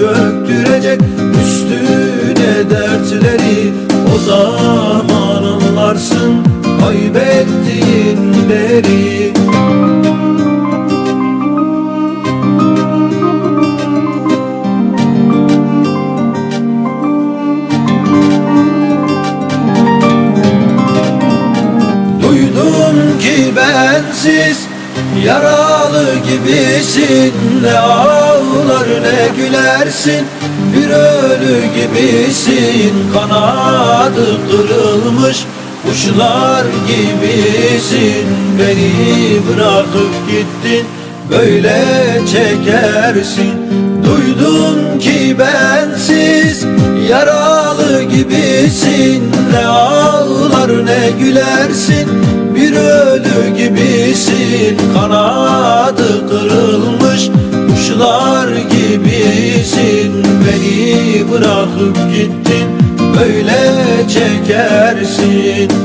çöktürecek Üstüne dertleri. O zaman anlarsın kaybettiğinleri Duydum ki bensiz Yaralı gibisin Ne ağlar ne gülersin. Bir ölü gibisin Kanadı kırılmış. Kuşlar gibisin Beni bırakıp gittin. Böyle çekersin. Duydum ki bensiz Yaralı gibisin. Ne ağlar ne gülersin. Bir ölü Bırakıp gittin Böyle çekersin